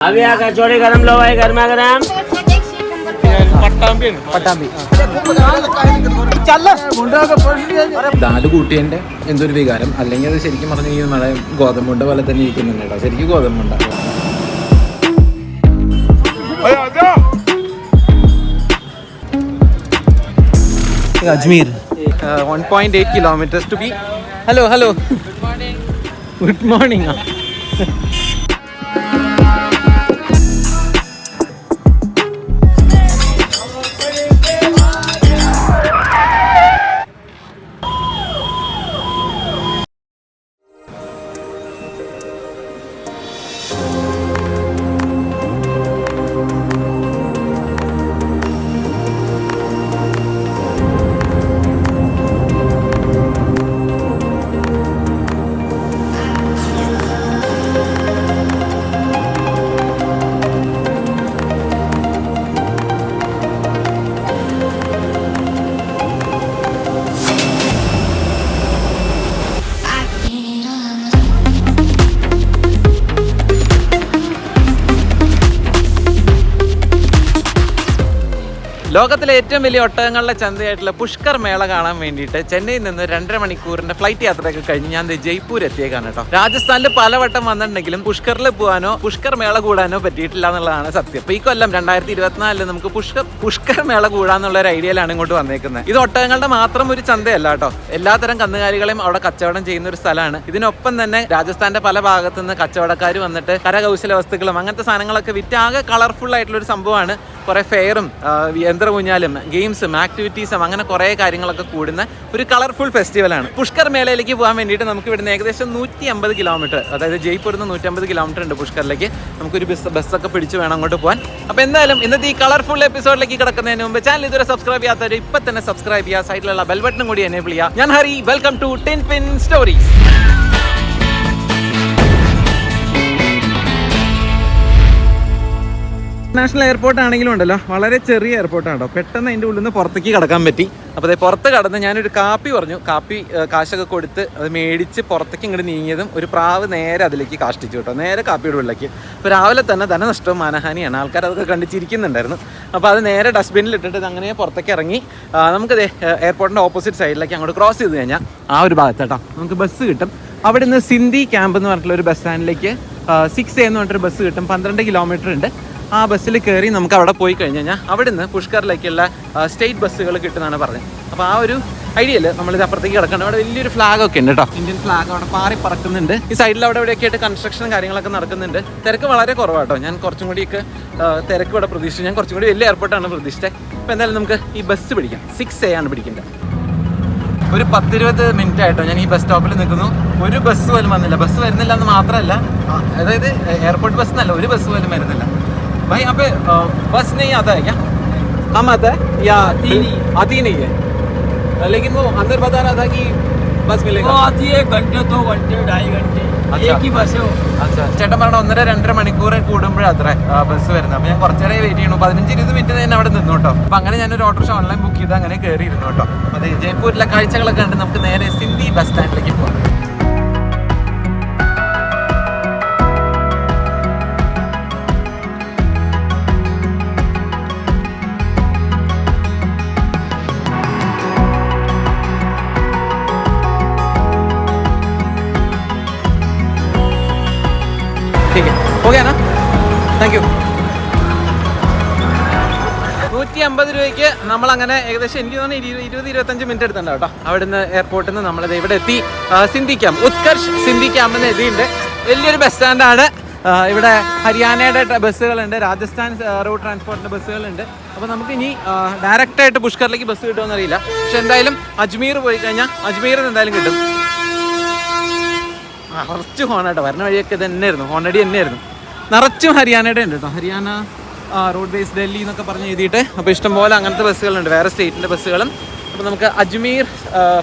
अभी आ कचौड़ी गरम लो भाई गर्मा गरम പട്ടാമ്പി ദാല് കൂട്ടിയതിന്റെ എന്തൊരു വികാരം അല്ലെങ്കിൽ അത് ശരിക്കും പറഞ്ഞു കഴിഞ്ഞാൽ നമ്മുടെ ഗോതമ്പുണ്ട പോലെ തന്നെ ഇരിക്കുന്നുണ്ട് കേട്ടോ ശരിക്കും ഗോതമ്പുണ്ട Ajmer one point eight kilometres to be hello hello good morning ലോകത്തിലെ ഏറ്റവും വലിയ ഒട്ടകങ്ങളുടെ ചന്തയായിട്ടുള്ള പുഷ്കർ മേള കാണാൻ വേണ്ടിയിട്ട് ചെന്നൈയിൽ നിന്ന് രണ്ടര മണിക്കൂറിന്റെ ഫ്ലൈറ്റ് യാത്രയൊക്കെ കഴിഞ്ഞ് ഞാൻ ജയ്പൂർ എത്തിയേക്കാണ് കേട്ടോ. രാജസ്ഥാനിൽ പലവട്ടം വന്നിട്ടുണ്ടെങ്കിലും പുഷ്കറിൽ പോകാനോ പുഷ്കർ മേള കൂടാനോ പറ്റിയിട്ടില്ല എന്നുള്ളതാണ് സത്യം. അപ്പൊ ഈ കൊല്ലം രണ്ടായിരത്തി ഇരുപത്തിനാലിൽ നമുക്ക് പുഷ്കർ പുഷ്കർ മേള കൂടാന്നുള്ള ഒരു ഐഡിയയിലാണ് ഇങ്ങോട്ട് വന്നേക്കുന്നത്. ഇത് ഒട്ടകങ്ങളുടെ മാത്രം ഒരു ചന്തയല്ല കേട്ടോ. എല്ലാത്തരം കന്നുകാലികളെയും അവിടെ കച്ചവടം ചെയ്യുന്ന ഒരു സ്ഥലമാണ്. ഇതിനൊപ്പം തന്നെ രാജസ്ഥാന്റെ പല ഭാഗത്തു നിന്ന് കച്ചവടക്കാർ വന്നിട്ട് കരകൗശല വസ്തുക്കളും അങ്ങനത്തെ സാധനങ്ങളൊക്കെ വിറ്റാകെ കളർഫുൾ ആയിട്ടുള്ള ഒരു സംഭവമാണ്. കുറെ ഫെയറും യന്ത്രകുഞ്ഞാലും ഗെയിംസും ആക്ടിവിറ്റീസും അങ്ങനെ കുറേ കാര്യങ്ങളൊക്കെ കൂടുന്ന ഒരു കളർഫുൾ ഫെസ്റ്റിവലാണ് പുഷ്കർ മേളയിലേക്ക് പോകാൻ വേണ്ടിയിട്ട് നമുക്ക് ഇവിടുന്ന് ഏകദേശം നൂറ്റി അമ്പത് കിലോമീറ്റർ അതായത് ജയ്പൂരിൽ നിന്ന് നൂറ്റമ്പത് കിലോമീറ്റർ ഉണ്ട് പുഷ്കറിലേക്ക്. നമുക്കൊരു ബസ് ബസ്സൊക്കെ പിടിച്ച് വേണം അങ്ങോട്ട് പോകാൻ. അപ്പോൾ എന്തായാലും ഇന്നത്തെ ഈ കളർഫുൾ എപ്പിസോഡിലേക്ക് കിടക്കുന്നതിന് മുമ്പ് ചാനൽ ഇതുവരെ സബ്സ്ക്രൈബ് ചെയ്യാത്തവർ ഇപ്പം തന്നെ സബ്സ്ക്രൈബ് ചെയ്യുക. സൈഡിലുള്ള ബെൽ കൂടി എനേബിൾ ചെയ്യുക. ഞാൻ Hari welcome to ten pin stories international airport ആണെങ്കിലും ഉണ്ടല്ലോ. വളരെ ചെറിയ എയർപോർട്ടാണ് കേട്ടോ. പെട്ടെന്ന് അതിന്റെ ഉള്ളിൽ നിന്ന് പുറത്തേക്ക് കടക്കാൻ പറ്റി. അപ്പോൾ അതേ പുറത്ത് കടന്ന് ഞാനൊരു കാപ്പി പറഞ്ഞു. കാപ്പി കാശൊക്കെ കൊടുത്ത് അത് മേടിച്ച് പുറത്തേക്ക് ഇങ്ങോട്ട് നീങ്ങിയതും ഒരു പ്രാവ് നേരെ അതിലേക്ക് കാഷ്ടിച്ചു കേട്ടോ. നേരെ കാപ്പിയുടെ ഉള്ളിലേക്ക്. അപ്പോൾ രാവിലെ തന്നെ ധനനഷ്ടവും മാനഹാനിയാണ്. ആൾക്കാർ അതൊക്കെ കണ്ട് ചിരിക്കുന്നുണ്ടായിരുന്നു. അപ്പോൾ അത് നേരെ ഡസ്റ്റ്ബിനിൽ ഇട്ടിട്ട് അങ്ങനെ പുറത്തേക്ക് ഇറങ്ങി. നമുക്ക് എയർപോർട്ടിന്റെ ഓപ്പോസിറ്റ് സൈഡിലേക്ക് അങ്ങോട്ട് ക്രോസ് ചെയ്ത് കഴിഞ്ഞാൽ ആ ഒരു ഭാഗത്ത് കേട്ടോ നമുക്ക് ബസ് കിട്ടും. അവിടെ നിന്ന് സിന്ധി ക്യാമ്പ് എന്ന് പറഞ്ഞിട്ടുള്ള ഒരു ബസ് സ്റ്റാൻഡിലേക്ക് സിക്സ് എന്ന് പറഞ്ഞിട്ടൊരു ബസ് കിട്ടും. പന്ത്രണ്ട് കിലോമീറ്റർ ഉണ്ട്. ആ ബസ്സിൽ കയറി നമുക്ക് അവിടെ പോയി കഴിഞ്ഞ് കഴിഞ്ഞാൽ അവിടെ നിന്ന് പുഷ്കറിലേക്കുള്ള സ്റ്റേറ്റ് ബസ്സുകൾ കിട്ടുന്നതാണ് പറഞ്ഞത്. അപ്പോൾ ആ ഒരു ഐഡിയ അല്ലേ നമ്മളിത് അപ്പുറത്തേക്ക് കിടക്കണം അവിടെ വലിയൊരു ഫ്ലാഗ് ഒക്കെ ഉണ്ട് കേട്ടോ. ഇന്ത്യൻ ഫ്ലാഗ് അവിടെ പാറി പറക്കുന്നുണ്ട്. ഈ സൈഡിൽ അവിടെ ഇവിടെയൊക്കെ ആയിട്ട് കൺസ്ട്രക്ഷനും കാര്യങ്ങളൊക്കെ നടക്കുന്നുണ്ട്. തിരക്ക് വളരെ കുറവാട്ടോ ഞാൻ കുറച്ചും കൂടിയൊക്കെ തിരക്ക് ഇവിടെ പ്രതീക്ഷിച്ചു. ഞാൻ കുറച്ചും കൂടി വലിയ എയർപോർട്ടാണ് പ്രതീക്ഷിച്ചത് അപ്പോൾ എന്തായാലും നമുക്ക് ഈ ബസ് പിടിക്കാം. സിക്സ് എ ആണ് പിടിക്കേണ്ടത്. ഒരു പത്തിരുപത് മിനിറ്റ് ആയിട്ടോ ഞാൻ ഈ ബസ് സ്റ്റോപ്പിൽ നിൽക്കുന്നു. ഒരു ബസ് പോലും വന്നില്ല. ബസ് വരുന്നില്ല എന്ന് മാത്രമല്ല അതായത് എയർപോർട്ട് ബസ് എന്നല്ല ഒരു ബസ് പോലും വരുന്നില്ല. भाई यहाँ पे अ, बस नहीं आता है क्या कम आता है या तीन ही आती ही नहीं है लेकिन वो अंदर बता रहा था कि बस वो मिलेगा आती है घंटे दो घंटे ढाई घंटे अच्छा। एक ही बस है वो അച്ഛാ ചേട്ടൻ പറഞ്ഞ ഒന്നര രണ്ടര മണിക്കൂർ കൂടുമ്പോഴത്രേ ബസ് വരുന്നത് അപ്പോൾ ഞാൻ കുറച്ചേരെ വെയിറ്റ് ചെയ്യണു പതിനഞ്ച് ഇരുപത് മിനിറ്റ് ഞാൻ അവിടെ നിന്നു കേട്ടോ അപ്പോൾ അങ്ങനെ ഞാനൊരു ഓട്ടോറിക്ഷ ഓൺലൈൻ ബുക്ക് ചെയ്ത് അങ്ങനെ കയറി ഇരുന്നു കേട്ടോ അതെ ജയ്പൂരിലെ കാഴ്ചകളൊക്കെ കണ്ട് നമുക്ക് നേരെ സിന്ധി ബസ് സ്റ്റാൻഡിലേക്ക് പോകാം ठीक है हो गया ना താങ്ക് യു നൂറ്റി അമ്പത് രൂപയ്ക്ക് നമ്മൾ അങ്ങനെ ഏകദേശം എനിക്ക് തോന്നുന്നു ഇരു- ഇരുപത് ഇരുപത്തഞ്ച് മിനിറ്റ് എടുത്തിട്ടുണ്ട് കേട്ടോ അവിടുന്ന് എയർപോർട്ടിൽ നിന്ന് നമ്മളത് ഇവിടെ എത്തി ആ, സിന്ധി ക്യാമ്പ് ഉത്കർഷ് സിന്ധി ക്യാമ്പ് എന്ന് എഴുതിയിട്ടുണ്ട് വലിയൊരു ബസ് സ്റ്റാൻഡാണ് ആ, ഇവിടെ ഹരിയാനയുടെ ട്ര- ബസ്സുകളുണ്ട് രാജസ്ഥാൻ ആ, റോഡ് ട്രാൻസ്പോർട്ടിൻ്റെ ബസ്സുകളുണ്ട് അപ്പോൾ നമുക്ക് ഇനി ഡയറക്റ്റ് ആയിട്ട് പുഷ്കറിലേക്ക് ബസ് കിട്ടുമെന്ന് അറിയില്ല പക്ഷെ എന്തായാലും അജ്മീർ പോയി കഴിഞ്ഞാൽ അജ്മീറിൽ നിന്ന് എന്തായാലും കിട്ടും നിറച്ച് ഹോണാട്ടോ. വരുന്ന വഴിയൊക്കെ തന്നെയായിരുന്നു. ഹോണടി തന്നെയായിരുന്നു. നിറച്ചും ഹരിയാനയുടെ ഉണ്ട് കേട്ടോ. ഹരിയാന റോഡ് വേസ് ഡൽഹി എന്നൊക്കെ പറഞ്ഞ് എഴുതിയിട്ട്. അപ്പോൾ ഇഷ്ടംപോലെ അങ്ങനത്തെ ബസ്സുകളുണ്ട്. വേറെ സ്റ്റേറ്റിന്റെ ബസ്സുകളും. അപ്പോൾ നമുക്ക് അജ്മീർ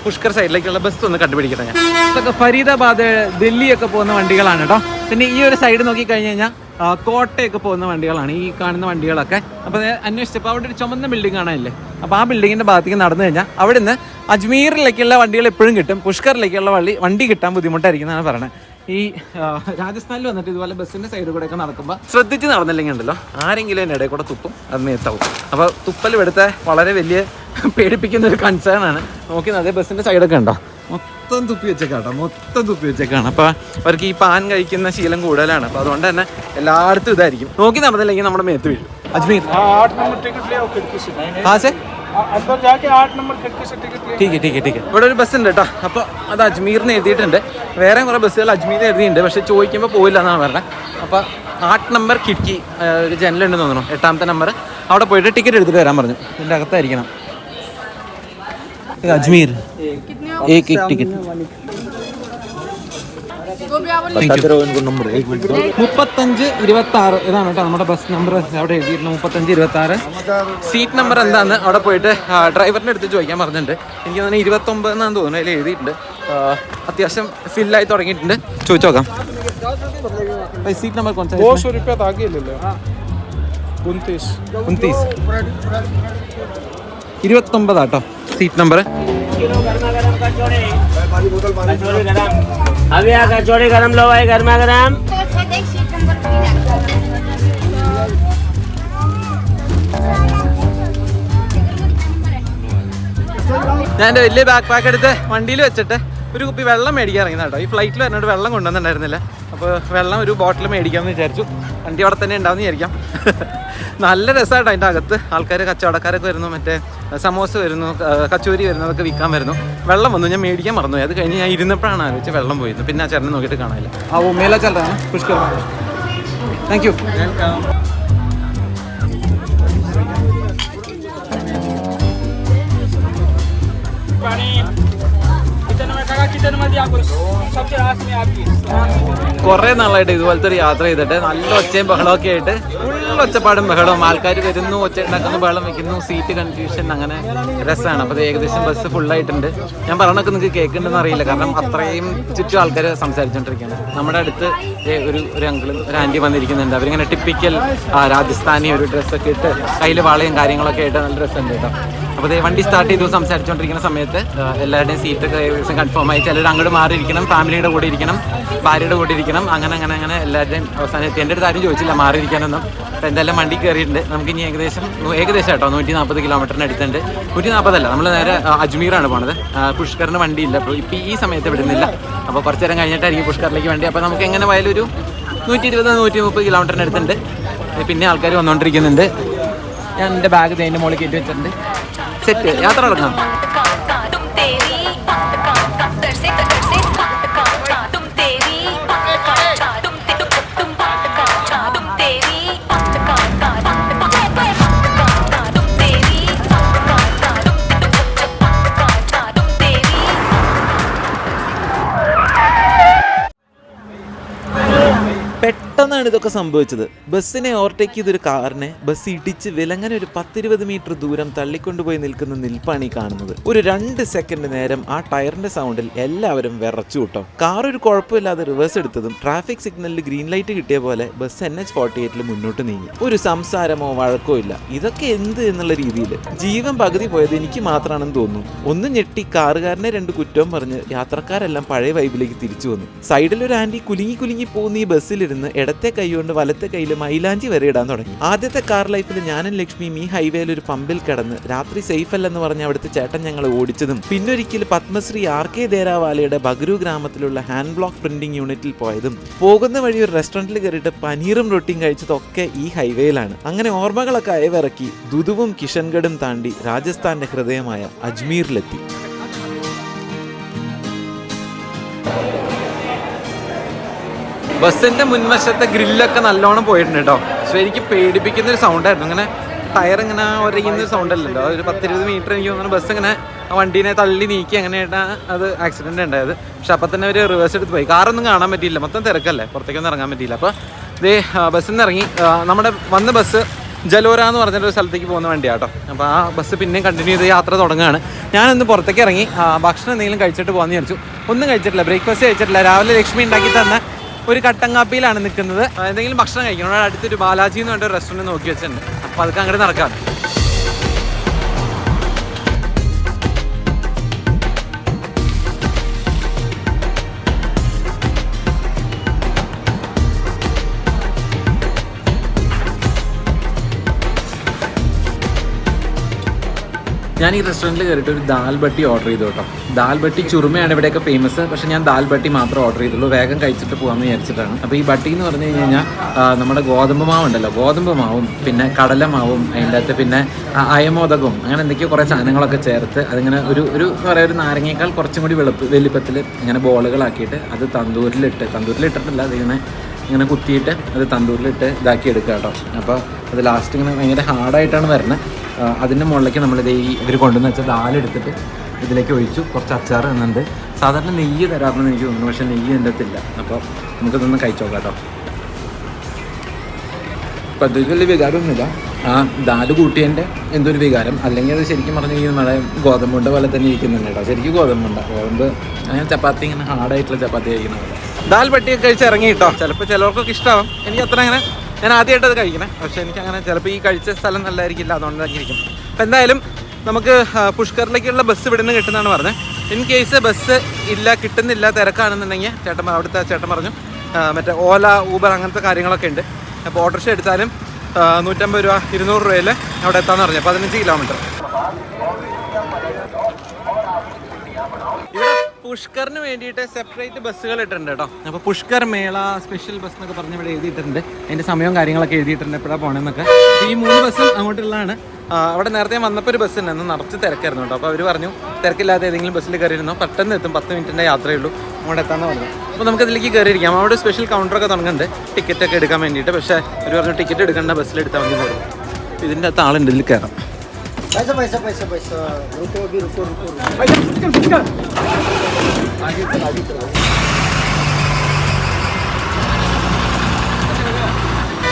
പുഷ്കർ സൈഡിലേക്കുള്ള ബസ് ഒന്ന് കണ്ടുപിടിക്കണം ഞാൻ. ഇതൊക്കെ ഫരീദാബാദ് ഡൽഹിയൊക്കെ പോകുന്ന വണ്ടികളാണ് കേട്ടോ. പിന്നെ ഈ ഒരു സൈഡ് നോക്കി കഴിഞ്ഞ് കഴിഞ്ഞാൽ കോട്ടയൊക്കെ പോകുന്ന വണ്ടികളാണ് ഈ കാണുന്ന വണ്ടികളൊക്കെ. അപ്പോൾ അന്വേഷിച്ചപ്പോൾ അവിടെ ഒരു ചുമന്ന ബിൽഡിംഗ് കാണാനില്ലേ? അപ്പോൾ ആ ബിൽഡിങ്ങിന്റെ ഭാഗത്തേക്ക് നടന്നു കഴിഞ്ഞാൽ അവിടെ നിന്ന് അജ്മീറിലേക്കുള്ള വണ്ടികൾ എപ്പോഴും കിട്ടും പുഷ്കറിലേക്കുള്ള വണ്ടി വണ്ടി കിട്ടാൻ ബുദ്ധിമുട്ടായിരിക്കും എന്നാണ് പറയുന്നത് ഈ രാജസ്ഥാനിൽ വന്നിട്ട് ഇതുപോലെ ബസ്സിന്റെ സൈഡിൽ കൂടെ ഒക്കെ നടക്കുമ്പോൾ ശ്രദ്ധിച്ച് നടന്നില്ലെങ്കിൽ ഉണ്ടല്ലോ ആരെങ്കിലും എന്റെ ഇടയിൽ കൂടെ തുപ്പും അത് മേത്താവും. അപ്പോൾ തുപ്പൽ ഇവിടുത്തെ വളരെ വലിയ പേടിപ്പിക്കുന്ന ഒരു കൺസേൺ ആണ്. നോക്കി അതേ ബസ്സിന്റെ സൈഡൊക്കെ ഉണ്ടോ? മൊത്തം തുപ്പി വെച്ചേക്കാട്ടോ മൊത്തം തുപ്പി വെച്ചേക്കാണ്. അപ്പൊ അവർക്ക് ഈ പാൻ കഴിക്കുന്ന ശീലം കൂടുതലാണ്. അപ്പൊ അതുകൊണ്ട് തന്നെ എല്ലായിടത്തും ഇതായിരിക്കും. നോക്കി നടന്നില്ലെങ്കിൽ നമ്മുടെ മേത്ത് വീഴും. അജ്മീർ. ഇവിടെ ഒരു ബസ് ഉണ്ട് കേട്ടോ. അപ്പൊ അത് അജ്മീറിന് എഴുതിയിട്ടുണ്ട്. വേറെ കുറെ ബസ്സുകൾ അജ്മീർ എഴുതിയിട്ടുണ്ട്. പക്ഷെ ചോദിക്കുമ്പോൾ പോയില്ല എന്നാണ് പറഞ്ഞത്. അപ്പൊ ആട്ട് നമ്പർ കിടക്കി ഒരു ജനലുണ്ടെന്ന് തോന്നുന്നു. എട്ടാമത്തെ നമ്പർ അവിടെ പോയിട്ട് ടിക്കറ്റ് എടുത്തിട്ട് വരാൻ പറഞ്ഞു. ഇതിന്റെ അകത്തായിരിക്കണം. അജ്മീർ. ഏക് ഏക് ടിക്കറ്റ് മുപ്പത്തഞ്ച് ഇരുപത്തി ആറ് ഇതാണ് കേട്ടോ നമ്മുടെ ബസ് നമ്പർ അവിടെ എഴുതിയിട്ടുണ്ട് മുപ്പത്തഞ്ച് ഇരുപത്തി ആറ് സീറ്റ് നമ്പർ എന്താന്ന് അവിടെ പോയിട്ട് ആ, ഡ്രൈവറിന്റെ അടുത്ത് ചോദിക്കാൻ പറഞ്ഞിട്ടുണ്ട് എനിക്ക് തോന്നുന്നു ഇരുപത്തൊമ്പത് എന്നാന്ന് തോന്നുന്നു അതിൽ എഴുതിയിട്ടുണ്ട് ആ, അത്യാവശ്യം ഫില്ലായി തുടങ്ങിയിട്ടുണ്ട് ചോദിച്ചു നോക്കാം സീറ്റ് നമ്പർ दो सौ रुपया तो आगे ले लो उनतीस ഉൻതീസ് ഇരുപത്തൊമ്പതാട്ടോ സീറ്റ് നമ്പർ હવે આ चोरी गरम। लो भाई ગરમા गरम। ഞാൻ എന്റെ വലിയ ബാക്ക് പാക്ക് എടുത്ത് വണ്ടിയിൽ വെച്ചിട്ട്. ഒരു കുപ്പി വെള്ളം മേടിക്കാൻ ഇറങ്ങുന്ന കേട്ടോ. ഈ ഫ്ലൈറ്റിൽ വരുന്നോട് വെള്ളം കൊണ്ടുവന്നിട്ടുണ്ടായിരുന്നില്ല. അപ്പോൾ വെള്ളം ഒരു ബോട്ടിൽ മേടിക്കാമെന്ന് വിചാരിച്ചു. വണ്ടി അവിടെ തന്നെ ഉണ്ടാവും വിചാരിക്കാം. നല്ല രസമായിട്ടോ അതിന്റെ അകത്ത്. ആൾക്കാർ കച്ചവടക്കാരൊക്കെ വരുന്നു മറ്റേ സമോസ വരുന്നു കച്ചൂരി വരുന്നു അതൊക്കെ വിൽക്കാൻ വരുന്നു. വെള്ളം വന്നു ഞാൻ മേടിക്കാൻ മറന്നു അത് കഴിഞ്ഞ് ഞാൻ ഇരുന്നപ്പോഴാണ് ആലോചിച്ച് വെള്ളം പോയിരുന്നു. പിന്നെ ആ ചേട്ടനെ നോക്കിയിട്ട് കാണാനില്ല. ആ ഓ മേല ചേട്ടാ താങ്ക് യു വെൽക്കം Ready? കുറേ നാളായിട്ട് ഇതുപോലത്തെ ഒരു യാത്ര ചെയ്തിട്ട് നല്ല ഒച്ചയും ബഹളമൊക്കെ ആയിട്ട് ഫുൾ ഒച്ചപ്പാടും ബഹളവും. ആൾക്കാർ വരുന്നു ഒച്ച ഉണ്ടാക്കുന്നു ബഹളം വെക്കുന്നു സീറ്റ് കൺഫ്യൂഷൻ അങ്ങനെ രസമാണ് അപ്പോൾ ഏകദേശം ബസ് ഫുള്ളായിട്ടുണ്ട് ഞാൻ പറഞ്ഞൊക്കെ നിങ്ങൾക്ക് കേൾക്കുന്നുണ്ടെന്ന് അറിയില്ല. കാരണം അത്രയും ചുറ്റും ആൾക്കാർ സംസാരിച്ചുകൊണ്ടിരിക്കുകയാണ് നമ്മുടെ അടുത്ത് ഒരു ഒരു അങ്കിളും ഒരു ആന്റി വന്നിരിക്കുന്നുണ്ട്. അവരിങ്ങനെ ടിപ്പിക്കൽ രാജസ്ഥാനി ഒരു ഡ്രസ്സൊക്കെ ഇട്ട് കയ്യിൽ വളയും കാര്യങ്ങളൊക്കെ ആയിട്ട് നല്ല ഡ്രസ്സുണ്ട് കേട്ടോ. അപ്പോൾ ദേ വണ്ടി സ്റ്റാർട്ട് ചെയ്തു സംസാരിച്ചുകൊണ്ടിരിക്കുന്ന സമയത്ത് എല്ലാവരുടെയും സീറ്റൊക്കെ ഏകദേശം കൺഫേം ആയി. ചിലർ അങ്ങോട്ട് മാറിയിരിക്കണം ഫാമിലിയുടെ കൂടെ ഇരിക്കണം ഭാര്യയുടെ കൂടെ ഇരിക്കണം അങ്ങനെ അങ്ങനെ അങ്ങനെ എല്ലാവരുടെയും അവസാനം എത്തി. എന്റെ അടുത്ത് ആരും ചോദിച്ചില്ല മാറിയിരിക്കാനൊന്നും. അപ്പോൾ എന്തായാലും വണ്ടി കയറിയിട്ടുണ്ട് നമുക്ക് ഇനി ഏകദേശം ഏകദേശം കേട്ടോ നൂറ്റി നാൽപ്പത് കിലോമീറ്ററിന് അടുത്തുണ്ട്. നൂറ്റി നാൽപ്പതല്ല നമ്മൾ നേരെ അജ്മീറാണ് പോണത്. പുഷ്കറിന് വണ്ടിയില്ല. അപ്പോൾ ഇപ്പോൾ ഈ സമയത്ത് വിടുന്നില്ല. അപ്പോൾ കുറച്ച് നേരം കഴിഞ്ഞിട്ടായിരിക്കും പുഷ്കറിലേക്ക് വണ്ടി. അപ്പോൾ നമുക്ക് എങ്ങനെ പോയാലും ഒരു നൂറ്റി ഇരുപത് നൂറ്റി മുപ്പത് കിലോമീറ്ററിന് അടുത്തുണ്ട്. പിന്നെ ആൾക്കാർ വന്നുകൊണ്ടിരിക്കുന്നുണ്ട് ഞാൻ എന്റെ ബാഗ് തേന്റെ മുകളിൽ കയറ്റി വെച്ചിട്ടുണ്ട്. സെറ്റ് യാത്ര തുടങ്ങാം പെട്ടെന്നാണ് ഇതൊക്കെ സംഭവിച്ചത്. ബസ്സിനെ ഓവർടേക്ക് ചെയ്തൊരു കാറിനെ ബസ് ഇടിച്ച് വിലങ്ങനെ ഒരു പത്തിരുപത് മീറ്റർ ദൂരം തള്ളിക്കൊണ്ടുപോയി നിൽക്കുന്ന നിൽപ്പാണ് ഈ കാണുന്നത്. ഒരു രണ്ട് സെക്കൻഡ് നേരം ആ ടയറിന്റെ സൗണ്ടിൽ എല്ലാവരും വിറച്ചു കിട്ടും. കാർ ഒരു കുഴപ്പമില്ലാതെ റിവേഴ്സ് എടുത്തതും ട്രാഫിക് സിഗ്നലിൽ ഗ്രീൻ ലൈറ്റ് കിട്ടിയ പോലെ ബസ് എൻ എച്ച് ഫോർട്ടി എയ്റ്റിൽ മുന്നോട്ട് നീങ്ങി. ഒരു സംസാരമോ വഴക്കോ ഇല്ല. ഇതൊക്കെ എന്ത് എന്നുള്ള രീതിയിൽ ജീവൻ പകുതി പോയത് എനിക്ക് മാത്രമാണെന്ന് തോന്നുന്നു. ഒന്ന് ഞെട്ടി കാറുകാരനെ രണ്ട് കുറ്റവും പറഞ്ഞ് യാത്രക്കാരെല്ലാം പഴയ വൈബിലേക്ക് തിരിച്ചു വന്നു. സൈഡിൽ ഒരു ആന്റി കുലുങ്ങി കുലുങ്ങി പോകുന്ന ഈ ബസ്സിലിരുന്ന് ഇടത്തെ കൈകൊണ്ട് വലത്തെ കയ്യിൽ മൈലാഞ്ചി വരെ ഇടാൻ തുടങ്ങി. ആദ്യത്തെ കാർ ലൈഫിൽ ഞാനും ലക്ഷ്മിയും ഈ ഹൈവേയിൽ ഒരു പമ്പിൽ കിടന്ന് രാത്രി സേഫ് അല്ലെന്ന് പറഞ്ഞ് അവിടുത്തെ ചേട്ടൻ ഞങ്ങളെ ഓടിച്ചതും പിന്നൊരിക്കൽ പത്മശ്രീ ആർ കെ ദേരാവാലയുടെ ബഗ്രു ഗ്രാമത്തിലുള്ള ഹാൻഡ് ബ്ലോക്ക് പ്രിന്റിംഗ് യൂണിറ്റിൽ പോയതും പോകുന്ന വഴി ഒരു റെസ്റ്റോറന്റിൽ കയറിയിട്ട് പനീറും റൊട്ടിയും കഴിച്ചതൊക്കെ ഈ ഹൈവേയിലാണ്. അങ്ങനെ ഓർമ്മകളൊക്കെ അയവിറക്കി ദുദുവും കിഷൻഗഡും താണ്ടി രാജസ്ഥാന്റെ ഹൃദയമായ അജ്മീറിലെത്തി. ബസ്സിന്റെ മുൻവശത്തെ ഗ്രില്ലൊക്കെ നല്ലോണം പോയിട്ടുണ്ട് കേട്ടോ പക്ഷേ എനിക്ക് പേടിപ്പിക്കുന്ന ഒരു സൗണ്ടായിരുന്നു ഇങ്ങനെ ടയർ ഇങ്ങനെ ഒരയ്ക്കുന്ന ഒരു സൗണ്ട് അല്ലല്ലോ. ഒരു പത്തിരുപത് മീറ്റർ എനിക്ക് തോന്നുന്നു ബസ് ഇങ്ങനെ വണ്ടീനെ തള്ളി നീക്കി അങ്ങനെയായിട്ടാണ് അത് ആക്സിഡന്റ് ഉണ്ടായത്. പക്ഷെ അപ്പം തന്നെ ഒരു റിവേഴ്സ് എടുത്ത് പോയി. കാറൊന്നും കാണാൻ പറ്റിയില്ല. മൊത്തം തിരക്കല്ലേ? പുറത്തേക്കൊന്നും ഇറങ്ങാൻ പറ്റിയില്ല. അപ്പോൾ ഇതേ ബസ്സിൽ നിന്ന് ഇറങ്ങി. നമ്മുടെ വന്ന ബസ് ജലോര എന്ന് പറഞ്ഞൊരു സ്ഥലത്തേക്ക് പോകുന്ന വണ്ടിയാട്ടോ അപ്പോൾ ആ ബസ് പിന്നെയും കണ്ടിന്യൂ ചെയ്ത് യാത്ര തുടങ്ങുകയാണ്. ഞാനൊന്ന് പുറത്തേക്ക് ഇറങ്ങി. ഭക്ഷണം എന്തെങ്കിലും കഴിച്ചിട്ട് പോകാമെന്ന് വിചാരിച്ചു. ഒന്നും കഴിച്ചിട്ടില്ല. ബ്രേക്ക്ഫാസ്റ്റ് കഴിച്ചിട്ടില്ല. രാവിലെ ലക്ഷ്മി ഉണ്ടാക്കി തന്ന ഒരു കട്ടൻ കാപ്പിയിലാണ് നിൽക്കുന്നത്. എന്തെങ്കിലും ഭക്ഷണം കഴിക്കണം? അടുത്തൊരു ബാലാജി എന്ന് പറഞ്ഞ റെസ്റ്റോറന്റ് നോക്കി വെച്ചിട്ടുണ്ട്. അപ്പോൾ അതൊക്കെ അങ്ങോട്ട് നടക്കാം ഞാൻ ഈ റെസ്റ്റോറന്റിൽ കയറിയിട്ട് ഒരു ദാൽ ബട്ടി ഓർഡർ ചെയ്തു കേട്ടോ. ദാൽ ബട്ടി ചുറുമയാണ് ഇവിടെയൊക്കെ ഫേമസ് പക്ഷേ ഞാൻ ദാൽ ബട്ടി മാത്രം ഓർഡർ ചെയ്തുള്ളൂ. വേഗം കഴിച്ചിട്ട് പോകാമെന്ന് വിചാരിച്ചിട്ടാണ്. അപ്പോൾ ഈ ബട്ടി എന്ന് പറഞ്ഞു കഴിഞ്ഞ് കഴിഞ്ഞാൽ നമ്മുടെ ഗോതമ്പ് മാവുണ്ടല്ലോ ഗോതമ്പ് മാവും പിന്നെ കടലമാവും അതിന്റെ അകത്ത് പിന്നെ അയമോദകവും അങ്ങനെ എന്തൊക്കെയോ കുറേ സാധനങ്ങളൊക്കെ ചേർത്ത് അതിങ്ങനെ ഒരു ഒരു പറയുക ഒരു നാരങ്ങയേക്കാൾ കുറച്ചും കൂടി വെളുപ്പ് വലിപ്പത്തിൽ ഇങ്ങനെ ബോളുകളാക്കിയിട്ട് അത് തന്തൂരിലിട്ട് തന്തൂരിലിട്ടിട്ടില്ല അതിങ്ങനെ ഇങ്ങനെ കുത്തിയിട്ട് അത് തന്തൂരിലിട്ട് ഇതാക്കി എടുക്കുക കേട്ടോ. അപ്പോൾ അത് ലാസ്റ്റ് ഇങ്ങനെ ഭയങ്കര ഹാർഡായിട്ടാണ് വരുന്നത് അതിന്റെ മുകളിലേക്ക് നമ്മളിത് ഈ ഇവർ കൊണ്ടുവന്ന് വെച്ച ദാലെടുത്തിട്ട് ഇതിലേക്ക് ഒഴിച്ചു. കുറച്ച് അച്ചാർ എന്നുണ്ട് സാധാരണ നെയ്യ് തരാമെന്ന് എനിക്ക് തോന്നുന്നു പക്ഷേ നെയ്യ് എന്റെ അടുത്തില്ല അപ്പോൾ നമുക്കിതൊന്ന് കഴിച്ചു നോക്കാം കേട്ടോ. അതൊരു വലിയ വികാരമൊന്നുമില്ല. ആ ദാൽ കൂട്ടിയതിന്റെ എന്തൊരു വികാരം? അല്ലെങ്കിൽ അത് ശരിക്കും പറഞ്ഞു കഴിഞ്ഞാൽ നമ്മുടെ ഗോതമ്പുണ്ട പോലെ തന്നെ ഇരിക്കുന്നുണ്ട് കേട്ടോ. ശരിക്കും ഗോതമ്പുണ്ട. ഗോതമ്പ് അങ്ങനെ ചപ്പാത്തി ഇങ്ങനെ ഹാർഡായിട്ടുള്ള ചപ്പാത്തി കഴിക്കുന്നത്. ദാൽ പട്ടിയൊക്കെ കഴിച്ച് ഇറങ്ങി കേട്ടോ. ചിലപ്പോൾ ചിലവർക്കൊക്കെ ഇഷ്ടമാവും എനിക്ക് അത്ര അങ്ങനെ ഞാൻ ആദ്യമായിട്ട് അത് കഴിക്കണേ. പക്ഷേ എനിക്ക് അങ്ങനെ ചിലപ്പോൾ ഈ കഴിച്ച സ്ഥലം നല്ലതായിരിക്കില്ല തന്നെ ഇരിക്കും അപ്പം എന്തായാലും നമുക്ക് പുഷ്കറിലേക്കുള്ള ബസ് ഇവിടെ നിന്ന് കിട്ടുന്നതാണ് പറഞ്ഞത് ഇൻ കേസ് ബസ് ഇല്ല കിട്ടുന്നില്ല തിരക്കാണെന്നുണ്ടെങ്കിൽ ചേട്ടൻ അവിടുത്തെ ചേട്ടൻ പറഞ്ഞു. മറ്റേ ഓല ഊബർ അങ്ങനത്തെ കാര്യങ്ങളൊക്കെ ഉണ്ട്. അപ്പോൾ ഓട്ടോറിക്ഷ എടുത്താലും നൂറ്റമ്പത് രൂപ ഇരുന്നൂറ് രൂപയിൽ അവിടെ എത്താമെന്ന് പറഞ്ഞു. പതിനഞ്ച് കിലോമീറ്റർ ഇവിടെ പുഷ്കറിന് വേണ്ടിയിട്ട് സെപ്പറേറ്റ് ബസ്സുകൾ ഇട്ടിട്ടുണ്ട് കേട്ടോ. അപ്പോൾ പുഷ്കർ മേള സ്പെഷ്യൽ ബസ് എന്നൊക്കെ പറഞ്ഞ് ഇവിടെ എഴുതിയിട്ടുണ്ട്. അതിന്റെ സമയവും കാര്യങ്ങളൊക്കെ എഴുതിയിട്ടുണ്ട് എപ്പോഴാണ് പോകണമെന്നൊക്കെ ഈ മൂന്ന് ബസ്സും അങ്ങോട്ടുള്ളതാണ്. അവിടെ നേരത്തെ വന്നപ്പോൾ ഒരു ബസ് ഉണ്ടായിരുന്നു നിറച്ച് തിരക്കായിരുന്നു കേട്ടോ. അപ്പോൾ അവർ പറഞ്ഞു തിരക്കില്ലാതെ ഏതെങ്കിലും ബസ്സിൽ കയറിയിരുന്നോ? പെട്ടെന്ന് എത്തും. പത്ത് മിനിറ്റിന്റെ യാത്രയുള്ളൂ അങ്ങോട്ട് എത്താമെന്ന് പറഞ്ഞു. അപ്പോൾ നമുക്കതിലേക്ക് കയറിയിരിക്കാം. അവിടെ സ്പെഷ്യൽ കൗണ്ടറൊക്കെ തുടങ്ങുന്നുണ്ട്. ടിക്കറ്റൊക്കെ എടുക്കാൻ വേണ്ടിയിട്ട്. പക്ഷേ ഒരു പറഞ്ഞു ടിക്കറ്റ് എടുക്കേണ്ട. ബസ്സിൽ എടുത്താൽ മതി പറഞ്ഞു. ഇതിന്റെ അകത്ത് ആളുണ്ട്. ഇതിൽ കയറാം. പൈസ പൈസ പൈസ പൈസ.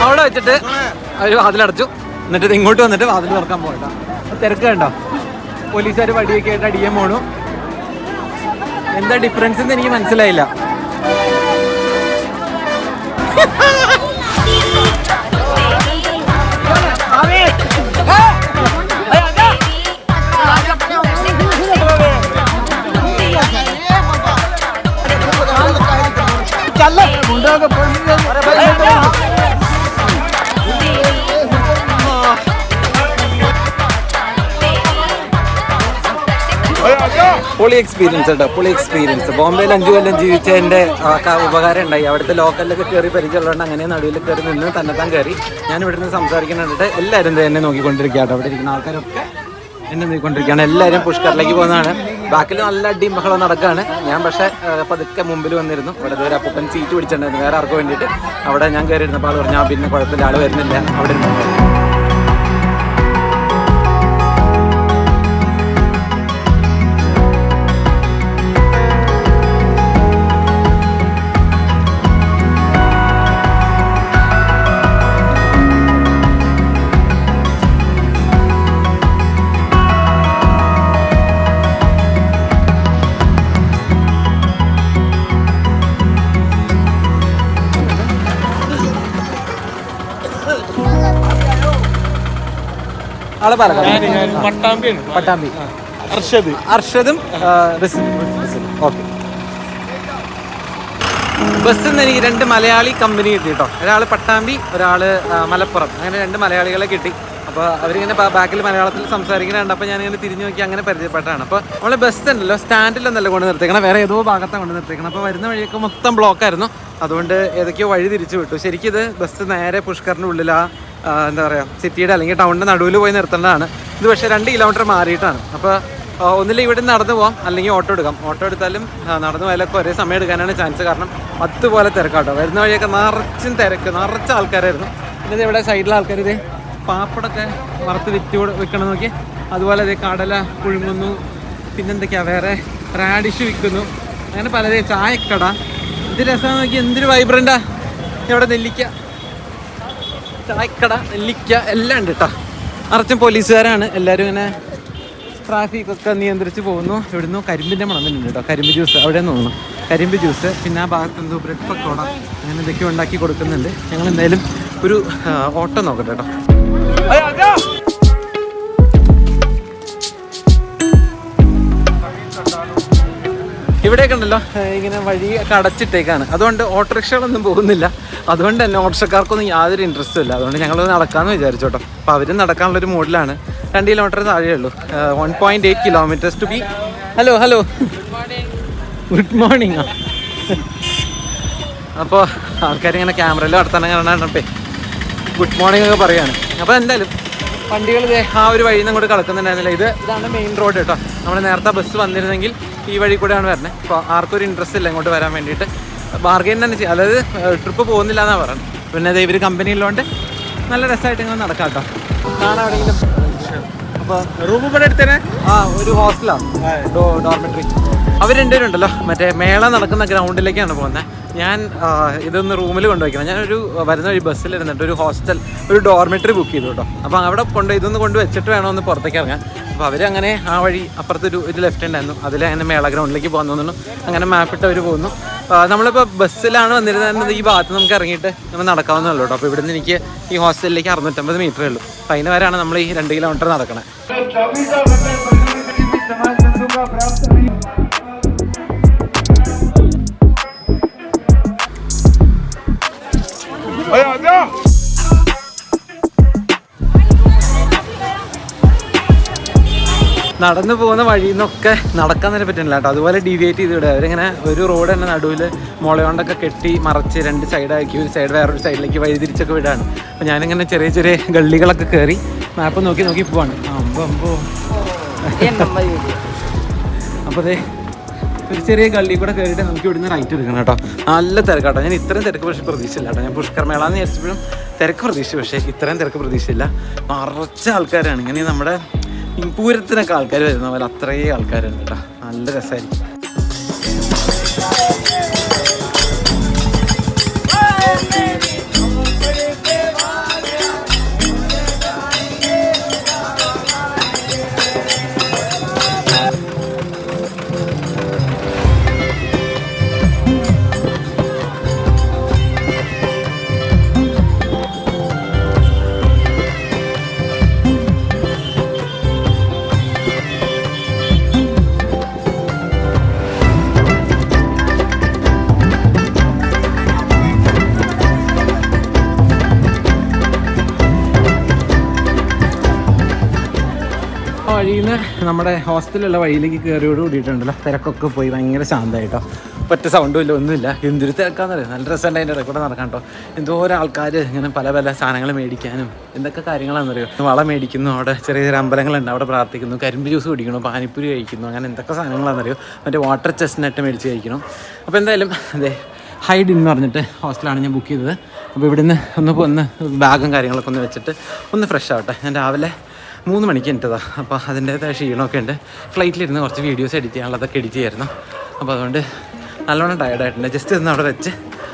അവിടെ വെച്ചിട്ട് അവർ വാതിലടച്ചു. എന്നിട്ട് ഇങ്ങോട്ട് വന്നിട്ട് വാതിൽ തുറക്കാൻ പോകട്ടോ തിരക്ക് കണ്ടോ? പോലീസുകാർ വടിയൊക്കെ ആയിട്ട് അടിക്കാൻ പോണു. എന്താ ഡിഫറൻസ് എന്ന് എനിക്ക് മനസ്സിലായില്ല. പൊളി എക്സ്പീരിയൻസ് കേട്ടോ പൊളി എക്സ്പീരിയൻസ് ബോംബെയിൽ അഞ്ചു കൊല്ലം ജീവിച്ച എന്റെ ക- ഉപകാരം ഉണ്ടായി. അവിടുത്തെ ലോക്കലിലൊക്കെ കയറി പരിചയമുള്ളതുകൊണ്ട് അങ്ങനെ നടുവിൽ കയറി നിന്ന് തന്നെത്താൻ കയറി ഞാൻ ഇവിടെ നിന്ന് സംസാരിക്കുന്നുണ്ട് എല്ലാവരും എന്നെ നോക്കിക്കൊണ്ടിരിക്കുക കേട്ടോ അവിടെ ഇരിക്കുന്ന ആൾക്കാരൊക്കെ എന്നെ നോക്കിക്കൊണ്ടിരിക്കുകയാണ്. എല്ലാവരും പുഷ്കറിലേക്ക് പോകുന്നതാണ്. ബാക്കിൽ നല്ല അടിയും ബഹളം നടക്കുകയാണ് ഞാൻ പക്ഷേ പതുക്കെ മുമ്പിൽ വന്നിരുന്നു. ഇവിടെ ഒരു അപ്പൻ സീറ്റ് പിടിച്ചിട്ടുണ്ടായിരുന്നു. വേറെ ആർക്കും വേണ്ടിയിട്ട്. അവിടെ ഞാൻ കയറിയിരുന്നപ്പോൾ ആൾ പറഞ്ഞു "ആ, പിന്നെ കുഴപ്പമില്ല. ആൾ വരുന്നില്ല. അവിടെ ഇരുന്നു ആളെ പാലക്കാട്. പട്ടാമ്പിയാണ്. പട്ടാമ്പി. അർഷദ്. അർഷദും ഓക്കെ. ബസ്സിൽ നിന്ന് എനിക്ക് രണ്ട് മലയാളി കമ്പനി കിട്ടി കേട്ടോ. ഒരാൾ പട്ടാമ്പി ഒരാൾ മലപ്പുറം. അങ്ങനെ രണ്ട് മലയാളികളെ കിട്ടി. അപ്പോൾ അവരിങ്ങനെ ബാക്കിൽ മലയാളത്തിൽ സംസാരിക്കുന്നുണ്ട് അപ്പോൾ ഞാനിങ്ങനെ തിരിഞ്ഞു നോക്കി അങ്ങനെ പരിചയപ്പെട്ടാണ് അപ്പോൾ നമ്മളെ ബസ് ഉണ്ടല്ലോ സ്റ്റാൻഡിലൊന്നല്ല കൊണ്ട് നിർത്തിക്കണം വേറെ ഏതോ ഭാഗത്താണ് കൊണ്ട് നിർത്തിക്കണം അപ്പോൾ വരുന്ന വഴിയൊക്കെ മൊത്തം ബ്ലോക്കായിരുന്നു അതുകൊണ്ട് ഏതൊക്കെയോ വഴി തിരിച്ചു വിട്ടു. ശരിക്കും ഇത് ബസ് നേരെ പുഷ്കറിന്റെ ഉള്ളിൽ ആ ആ, എന്താ പറയുക സിറ്റിയുടെ അല്ലെങ്കിൽ ടൗണിന്റെ നടുവിൽ പോയി നിർത്തേണ്ടതാണ്. ഇത് പക്ഷേ രണ്ട് കിലോമീറ്റർ മാറിയിട്ടാണ്. അപ്പോൾ ഒന്നില്ല ഇവിടെ നിന്ന് നടന്നു പോവാം. അല്ലെങ്കിൽ ഓട്ടോ എടുക്കാം. ഓട്ടോ എടുത്താലും നടന്നു പോയാലൊക്കെ ഒരേ സമയം എടുക്കാനാണ് ചാൻസ് കാരണം അതുപോലെ തിരക്കാട്ടോ. വരുന്ന വഴിയൊക്കെ നിറച്ചും തിരക്ക്. നിറച്ച ആൾക്കാരായിരുന്നു. പിന്നെ ഇവിടെ സൈഡിലെ ആൾക്കാർ ഇത് പാപ്പടൊക്കെ വറുത്ത് വിറ്റ് വിൽക്കണം നോക്കി. അതുപോലെ ഇത് കടല പുഴുങ്ങുന്നു. പിന്നെന്തൊക്കെയാ വേറെ റാഡിഷ് വിൽക്കുന്നു. അങ്ങനെ പലതേ ചായക്കട. ഇത് രസം നോക്കി. എന്തൊരു വൈബ്രന്റാ ഇവിടെ നെല്ലിക്ക. ചായക്കട നെല്ലിക്ക എല്ലാം ഉണ്ട് കേട്ടോ നിറച്ചും പോലീസുകാരാണ്. എല്ലാവരും ഇങ്ങനെ ട്രാഫിക് ഒക്കെ നിയന്ത്രിച്ച് പോകുന്നു. ഇവിടുന്ന് കരിമ്പിന്റെ മണം തന്നെ കേട്ടോ കരിമ്പ് ജ്യൂസ് അവിടെ തോന്നുന്നു കരിമ്പ് ജ്യൂസ് പിന്നെ ആ ഭാഗത്ത് എന്തോ ബ്രെഡ് പക്കോട അങ്ങനെ എന്തൊക്കെയോ ഉണ്ടാക്കി കൊടുക്കുന്നുണ്ട്. ഞങ്ങൾ എന്തായാലും ഒരു ഓട്ടോ നോക്കട്ടെ കേട്ടോ ഇവിടെയൊക്കെ ഉണ്ടല്ലോ. ഇങ്ങനെ വഴി ഒക്കെ അടച്ചിട്ടേക്കാണ് അതുകൊണ്ട് ഓട്ടോറിക്ഷകളൊന്നും പോകുന്നില്ല. അതുകൊണ്ട് തന്നെ ഓട്ടോറിക്ഷക്കാർക്കൊന്നും യാതൊരു ഇൻട്രസ്റ്റും ഇല്ല. അതുകൊണ്ട് ഞങ്ങൾ നടക്കാമെന്ന് വിചാരിച്ചു കേട്ടോ. അപ്പോൾ അവരും നടക്കാനുള്ളൊരു മൂഡിലാണ് രണ്ട് കിലോമീറ്റർ താഴെ ഉള്ളൂ. One point eight kilometres to be hello hello good morning അപ്പോൾ ആൾക്കാരിങ്ങനെ ക്യാമറയിൽ വർത്തമാനം കാണാണ്ടപ്പേ ഗുഡ് മോർണിംഗ് ഒക്കെ പറയാണ്. അപ്പോൾ എന്തായാലും വണ്ടികൾ ആ ഒരു വഴിയിൽ നിന്ന് കൂടെ കളക്കുന്നുണ്ടായിരുന്നില്ല ഇത് ഇതാണ് മെയിൻ റോഡ് കേട്ടോ. നമ്മൾ നേരത്തെ ബസ് വന്നിരുന്നെങ്കിൽ ഈ വഴി കൂടെയാണ് വരുന്നത് അപ്പോൾ ആർക്കും ഒരു ഇൻട്രസ്റ്റ് ഇല്ല ഇങ്ങോട്ട് വരാൻ വേണ്ടിയിട്ട്. ബാർഗെയിൻ തന്നെ ചെയ്യും. അതായത് ട്രിപ്പ് പോകുന്നില്ല എന്നാണ് പറയുന്നത് പിന്നെ ദേ ഇവർ ഉള്ളതുകൊണ്ട് നല്ല രസമായിട്ട് ഇങ്ങനെ നടക്കാം കേട്ടോ എവിടെയെങ്കിലും അപ്പോൾ റൂം ഇവിടെ എടുത്തേനെ? ആ ഒരു ഹോസ്റ്റലാണ് ഡോർമെട്രി അവർ രണ്ടുപേരുണ്ടല്ലോ മറ്റേ മേള നടക്കുന്ന ഗ്രൗണ്ടിലേക്കാണ് പോകുന്നത് ഞാൻ ഇതൊന്ന് റൂമിൽ കൊണ്ടുവയ്ക്കണം. ഞാനൊരു വരുന്ന ഒരു ബസ്സിൽ ഇരുന്നിട്ട് ഒരു ഹോസ്റ്റൽ ഒരു ഡോർമെട്രി ബുക്ക് ചെയ്തു കേട്ടോ അപ്പോൾ അവിടെ കൊണ്ട് ഇതൊന്ന് കൊണ്ട് വെച്ചിട്ട് വേണം ഒന്ന് പുറത്തേക്ക് ഇറങ്ങാൻ. അപ്പോൾ അവരങ്ങനെ ആ വഴി അപ്പുറത്തൊരു ഒരു ലെഫ്റ്റ് ഉണ്ടായിരുന്നു അതിൽ അങ്ങനെ മേള ഗ്രൗണ്ടിലേക്ക് പോകാൻ തോന്നുന്നു അങ്ങനെ മാപ്പിട്ട് അവർ പോകുന്നു നമ്മളിപ്പോൾ ബസ്സിലാണ് വന്നിരുന്നത് ഈ ഭാഗത്ത് നമുക്ക് ഇറങ്ങിയിട്ട് നമ്മൾ നടക്കാവുന്നതല്ലോ കേട്ടോ അപ്പോൾ ഇവിടുന്ന് എനിക്ക് ഈ ഹോസ്റ്റലിലേക്ക് അറുന്നൂറ്റമ്പത് മീറ്ററേ ഉള്ളൂ അപ്പോൾ അതിന് വരെയാണ് നമ്മൾ ഈ രണ്ട് കിലോമീറ്റർ നടക്കണേ നടന്നു പോകുന്ന വഴിയിൽ നിന്നൊക്കെ നടക്കാൻ തന്നെ പറ്റുന്നില്ല കേട്ടോ. അതുപോലെ ഡീവിയേറ്റ് ചെയ്ത് വിടുക അവരിങ്ങനെ ഒരു റോഡ് തന്നെ നടുവിൽ മുളയോണ്ടൊക്കെ കെട്ടി മറച്ച് രണ്ട് സൈഡാക്കി ഒരു സൈഡ് വേറൊരു സൈഡിലേക്ക് വഴിതിരിച്ചൊക്കെ വിടാണ്. അപ്പോൾ ഞാനിങ്ങനെ ചെറിയ ചെറിയ ഗള്ളികളൊക്കെ കയറി മാപ്പ് നോക്കി നോക്കി പോവാണ്. അമ്പോ അമ്പോ. അപ്പോൾ അതെ ഒരു ചെറിയ ഗള്ളി കൂടെ കയറിയിട്ട് നമുക്ക് ഇവിടുന്ന് റൈറ്റ് എടുക്കണം കേട്ടോ. നല്ല തിരക്കാട്ടോ. ഞാൻ ഇത്രയും തിരക്ക് പക്ഷേ പ്രതീക്ഷയില്ല കേട്ടോ. ഞാൻ പുഷ്കർ മേള എന്ന് വിചാരിച്ചപ്പോഴും തിരക്ക് പ്രതീക്ഷിച്ചു പക്ഷേ ഇത്രയും തിരക്ക് പ്രതീക്ഷയില്ല. മറച്ച ആൾക്കാരാണ്. ഇങ്ങനെ നമ്മുടെ പൂരത്തിനൊക്കെ ആൾക്കാർ വരുന്ന പോലെ അത്രയും ആൾക്കാരുണ്ട് കേട്ടോ നല്ല രസമായിരിക്കും നിന്ന് നമ്മുടെ ഹോസ്റ്റലിലുള്ള വഴിയിലേക്ക് കയറിയോട് കൂടിയിട്ടുണ്ടല്ലോ. തിരക്കൊക്കെ പോയി ഭയങ്കര ശാന്തമായിട്ടോ. ഒറ്റ സൗണ്ടും ഇല്ല ഒന്നുമില്ല. എന്തൊരു തിരക്കാന്നറിയാം? നല്ല രസമുണ്ട് അതിന്റെ ഇടയ്ക്കൂടെ കൂടെ നടക്കാം കേട്ടോ എന്തോരം ആൾക്കാർ ഇങ്ങനെ പല പല സാധനങ്ങൾ മേടിക്കാനും എന്തൊക്കെ കാര്യങ്ങളാണെന്നറിയോ വള മേടിക്കുന്നു അവിടെ ചെറിയ ചെറിയ അമ്പലങ്ങളുണ്ട് അവിടെ പ്രാർത്ഥിക്കുന്നു കരിമ്പ് ജ്യൂസ് കുടിക്കുന്നു പാനിപ്പൂരി കഴിക്കുന്നു അങ്ങനെ എന്തൊക്കെ സാധനങ്ങളാണെന്നറിയോ മറ്റേ വാട്ടർ ചെസ്റ്റിനട്ട് മേടിച്ച് കഴിക്കണം അപ്പോൾ എന്തായാലും അതെ ഹൈഡ് എന്ന് പറഞ്ഞിട്ട് ഹോസ്റ്റലാണ് ഞാൻ ബുക്ക് ചെയ്തത്. അപ്പോൾ ഇവിടുന്ന് ഒന്ന് ഒന്ന് ബാഗും കാര്യങ്ങളൊക്കെ ഒന്ന് വെച്ചിട്ട് ഒന്ന് ഫ്രഷ് ആവട്ടെ. ഞാൻ രാവിലെ മൂന്ന് മണിക്ക് എന്റെതാ. അപ്പോൾ അതിന്റേതായ ക്ഷീണമൊക്കെ ഉണ്ട്. ഫ്ലൈറ്റിലിരുന്ന് കുറച്ച് വീഡിയോസ് എഡിറ്റ് ചെയ്യാനുള്ളതൊക്കെ എഡിറ്റ് ചെയ്യായിരുന്നു. അപ്പോൾ അതുകൊണ്ട് നല്ലോണം ടയർഡായിട്ടുണ്ട് ജസ്റ്റ് ഒന്ന് അവിടെ വെച്ച്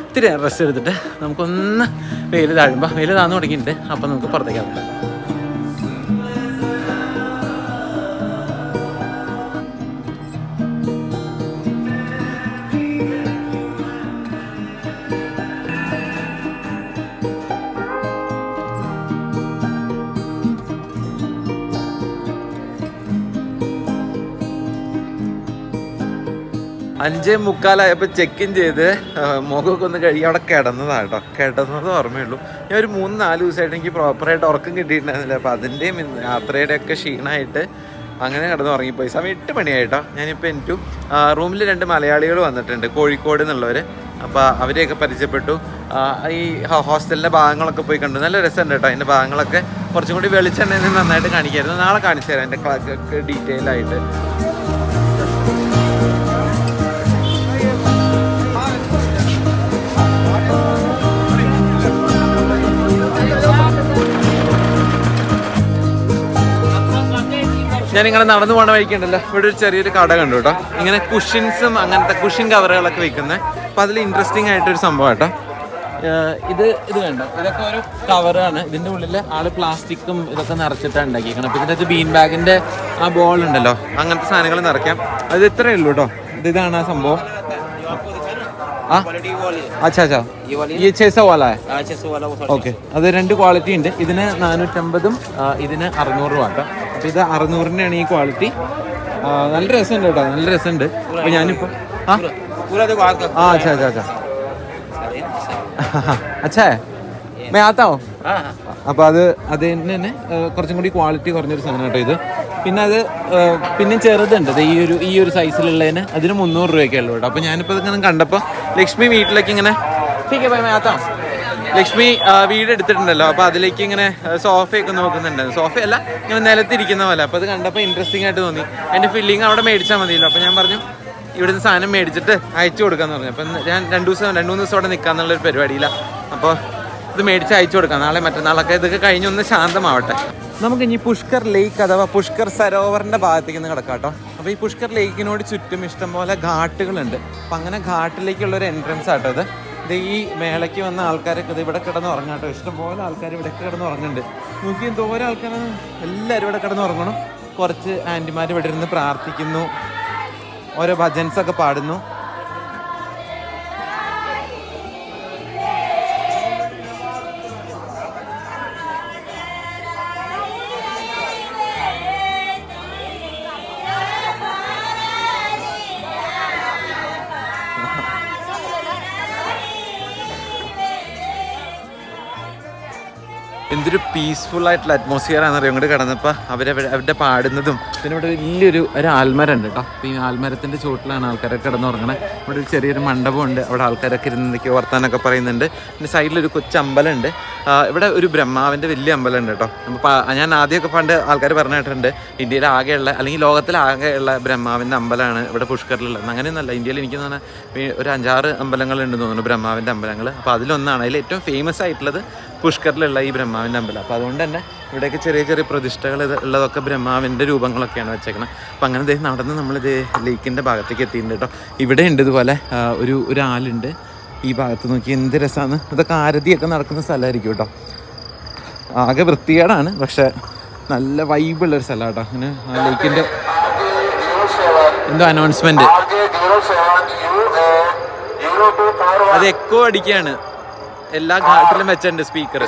ഇത്തിരി റെസ്റ്റ് എടുത്തിട്ട് നമുക്കൊന്ന് വെയിൽ താഴുമ്പോൾ വെയിൽ താഴ്ന്നു തുടങ്ങിയിട്ടുണ്ട്. അപ്പോൾ നമുക്ക് പുറത്തേക്ക് ഇറങ്ങാം. അഞ്ചേ മുക്കാലായപ്പോൾ ചെക്ക് ഇൻ ചെയ്ത് മുഖമൊക്കെ ഒന്ന് കഴുകി അവിടെ കിടന്നതാണ് കേട്ടോ കിടന്നത് ഓർമ്മയുള്ളൂ. ഞാൻ ഒരു മൂന്ന് നാല് ദിവസമായിട്ട് എനിക്ക് പ്രോപ്പറായിട്ട് ഉറക്കം കിട്ടിയിട്ടുണ്ടായിരുന്നില്ല. അപ്പോൾ അതിന്റെയും യാത്രയുടെ ഒക്കെ ക്ഷീണമായിട്ട് അങ്ങനെ കിടന്ന് ഉറങ്ങിപ്പോയി. സമയം എട്ട് മണിയായിട്ടോ. ഞാനിപ്പോൾ എനിക്കും റൂമിൽ രണ്ട് മലയാളികൾ വന്നിട്ടുണ്ട്. കോഴിക്കോട് എന്നുള്ളവർ അപ്പോൾ അവരെയൊക്കെ പരിചയപ്പെട്ടു. ഈ ഹോസ്റ്റലിന്റെ ഭാഗങ്ങളൊക്കെ പോയി കണ്ടു. നല്ല രസമുണ്ട് കേട്ടോ അതിന്റെ ഭാഗങ്ങളൊക്കെ കുറച്ചും കൂടി വെളിച്ചെണ്ണയിൽ നന്നായിട്ട് കാണിക്കായിരുന്നു. നാളെ കാണിച്ചു തരാം എന്റെ ഡീറ്റെയിൽ ആയിട്ട്. ഞാൻ ഇങ്ങനെ നടന്നു പോണ വഴിക്കുണ്ടല്ലോ. ഇവിടെ ഒരു ചെറിയൊരു കട കണ്ടു കേട്ടോ. ഇങ്ങനെ കുഷിൻസും അങ്ങനത്തെ കുഷിൻ കവറുകളൊക്കെ വിൽക്കുന്നത് അപ്പോൾ അതിൽ ഇൻട്രസ്റ്റിംഗ് ആയിട്ടൊരു സംഭവം കേട്ടോ. ഇത് ഇത് വേണ്ട ഇതൊക്കെ ഒരു കവറാണ് ഇതിന്റെ ഉള്ളിൽ ആൾ പ്ലാസ്റ്റിക്കും ഇതൊക്കെ നിറച്ചിട്ടാണ് ഉണ്ടാക്കിയിരിക്കണം അപ്പോൾ ഇതിന്റെ ബീൻ ബാഗിന്റെ ആ ബോൾ ഉണ്ടല്ലോ. അങ്ങനത്തെ സാധനങ്ങൾ നിറയ്ക്കാം. അത് ഇത്രയേ ഉള്ളൂ കേട്ടോ. ഇത് ഇതാണ് ആ സംഭവം. ആ? അച്ഛാ അച്ഛാ. ഈ ചേസ വാല ഓക്കെ അത് രണ്ട് ക്വാളിറ്റി ഉണ്ട്. ഇതിന് നാനൂറ്റമ്പതും ഇതിന് അറുന്നൂറ് രൂപ കേട്ടോ. അപ്പോൾ ഇത് അറുന്നൂറിൻ്റെയാണ് ഈ ക്വാളിറ്റി നല്ല രസമുണ്ട് കേട്ടോ നല്ല രസമുണ്ട് അപ്പോൾ ഞാനിപ്പോൾ ആ ആ അച്ഛാ അച്ഛാ അച്ഛാ അച്ഛാ മേ ആത്താവോ അപ്പോൾ അത് അത് തന്നെ തന്നെ ഏഹ്, കുറച്ചും കൂടി ക്വാളിറ്റി കുറഞ്ഞൊരു സാധനം കേട്ടോ ഇത് പിന്നെ അത് ഏഹ്, പിന്നെ ചെറുതുണ്ട് ദേ ഈ ഒരു ഈ ഒരു സൈസിലുള്ളതിന് അതിന് മുന്നൂറ് രൂപയൊക്കെ ഉള്ളൂ കേട്ടോ അപ്പോൾ ഞാനിപ്പോൾ ഇങ്ങനെ കണ്ടപ്പോൾ ലക്ഷ്മി വീട്ടിലേക്ക് ഇങ്ങനെ ठीक है भाई मैं आता हूँ ലക്ഷ്മി വീട് എടുത്തിട്ടുണ്ടല്ലോ അപ്പോൾ അതിലേക്ക് ഇങ്ങനെ സോഫയൊക്കെ നോക്കുന്നുണ്ടായിരുന്നു സോഫയല്ല ഇങ്ങനെ നിലത്തിരിക്കുന്ന പോലെ. അപ്പോൾ അത് കണ്ടപ്പോൾ ഇൻട്രസ്റ്റിംഗ് ആയിട്ട് തോന്നി. അതിന്റെ ഫില്ലിങ് അവിടെ മേടിച്ചാൽ മതിയല്ലോ. അപ്പോൾ ഞാൻ പറഞ്ഞു ഇവിടുന്ന് സാധനം മേടിച്ചിട്ട് അയച്ചു കൊടുക്കാന്ന് പറഞ്ഞു. അപ്പം ഞാൻ രണ്ട് ദിവസം രണ്ട് മൂന്ന് ദിവസം അവിടെ നിൽക്കാന്നുള്ളൊരു പരിപാടിയില്ല അപ്പോൾ ഇത് മേടിച്ച് അയച്ചു കൊടുക്കാം. നാളെ മറ്റന്നാളൊക്കെ ഇതൊക്കെ കഴിഞ്ഞൊന്ന് ശാന്തമാവട്ടെ. നമുക്ക് ഇനി പുഷ്കർ ലേക്ക് അഥവാ പുഷ്കർ സരോവറിന്റെ ഭാഗത്തേക്ക് നിന്ന് കിടക്കാം കേട്ടോ. അപ്പോൾ ഈ പുഷ്കർ ലേക്കിനോട് ചുറ്റും ഇഷ്ടംപോലെ ഘാട്ടുകളുണ്ട്. അപ്പം അങ്ങനെ ഘാട്ടിലേക്കുള്ള ഒരു എൻട്രൻസ് ആട്ടോ ഇത്. ഇത് ഈ മേളയ്ക്ക് വന്ന ആൾക്കാരൊക്കെ ഇത് ഇവിടെ കിടന്ന് ഉറങ്ങാം കേട്ടോ. ഇഷ്ടംപോലെ ആൾക്കാർ ഇവിടെ കിടന്ന് ഉറങ്ങുന്നുണ്ട്. നോക്കി എന്തോരം ആൾക്കാരാണ് എല്ലാവരും ഇവിടെ കിടന്ന് ഉറങ്ങണം. കുറച്ച് ആന്റിമാർ ഇവിടെ ഇരുന്ന് പ്രാർത്ഥിക്കുന്നു. ഓരോ ഭജൻസ് ഒക്കെ പാടുന്നു. എന്തൊരു പീസ്ഫുൾ ആയിട്ടുള്ള അറ്റ്മോസ്ഫിയർ ആണെന്നറിയാം? ഇങ്ങോട്ട് കടന്നപ്പോൾ അവരവിടെ അവരുടെ പാടുന്നതും പിന്നെ ഇവിടെ വലിയൊരു ഒരു ആൽമരം ഉണ്ട് കേട്ടോ അപ്പോൾ ഈ ആൽമരത്തിന്റെ ചുവട്ടിലാണ് ആൾക്കാരൊക്കെ കിടന്നുറങ്ങണത് ഇവിടെ ഒരു ചെറിയൊരു മണ്ഡപമുണ്ട്. അവിടെ ആൾക്കാരൊക്കെ ഇരുന്ന് നിൽക്കുക വർത്താനൊക്കെ പറയുന്നുണ്ട്. പിന്നെ സൈഡിലൊരു കൊച്ചു അമ്പലമുണ്ട് ആ, ഇവിടെ ഒരു ബ്രഹ്മാവിന്റെ വലിയ അമ്പലമുണ്ട് കേട്ടോ അപ്പോൾ ഞാൻ ആദ്യമൊക്കെ പണ്ട് ആൾക്കാർ പറഞ്ഞു കേട്ടിട്ടുണ്ട് ഇന്ത്യയിൽ ആകെയുള്ള അല്ലെങ്കിൽ ലോകത്തിലാകെയുള്ള ബ്രഹ്മാവിന്റെ അമ്പലമാണ് ഇവിടെ പുഷ്കറിലുള്ളത്. അങ്ങനെയൊന്നല്ല ഇന്ത്യയിൽ എനിക്ക് പറഞ്ഞാൽ ഒരു അഞ്ചാറ് അമ്പലങ്ങളുണ്ടെന്ന് തോന്നുന്നു ബ്രഹ്മാവിന്റെ അമ്പലങ്ങൾ അപ്പോൾ അതിലൊന്നാണ്. അതിൽ ഏറ്റവും ഫേമസ് ആയിട്ടുള്ളത് പുഷ്കറിലുള്ള ഈ ബ്രഹ്മാവിന്റെ അമ്പലം. അപ്പോൾ അതുകൊണ്ട് തന്നെ ഇവിടെയൊക്കെ ചെറിയ ചെറിയ പ്രതിഷ്ഠകൾ ഉള്ളതൊക്കെ ബ്രഹ്മാവിന്റെ രൂപങ്ങളൊക്കെയാണ് വെച്ചേക്കുന്നത് അപ്പം അങ്ങനെ ഇദ്ദേഹം നടന്ന് നമ്മളിത് ലേക്കിന്റെ ഭാഗത്തേക്ക് എത്തിയിട്ടുണ്ട് കേട്ടോ. ഇവിടെ ഉണ്ട് ഇതുപോലെ ഒരു ഒരു ആലുണ്ട് ഈ ഭാഗത്ത് നോക്കി എന്ത് രസമാണ്. ഇതൊക്കെ ആരതിയൊക്കെ നടക്കുന്ന സ്ഥലമായിരിക്കും കേട്ടോ. ആകെ വൃത്തികേടാണ് പക്ഷേ നല്ല വൈബുള്ള ഒരു സ്ഥലം കേട്ടോ. അങ്ങനെ ആ ലേക്കിന്റെ എന്തോ അനൗൺസ്മെന്റ് അത് എക്കോ അടിക്കുകയാണ്. എല്ലാ ഘാട്ടിലും വെച്ചിട്ടുണ്ട് സ്പീക്കർ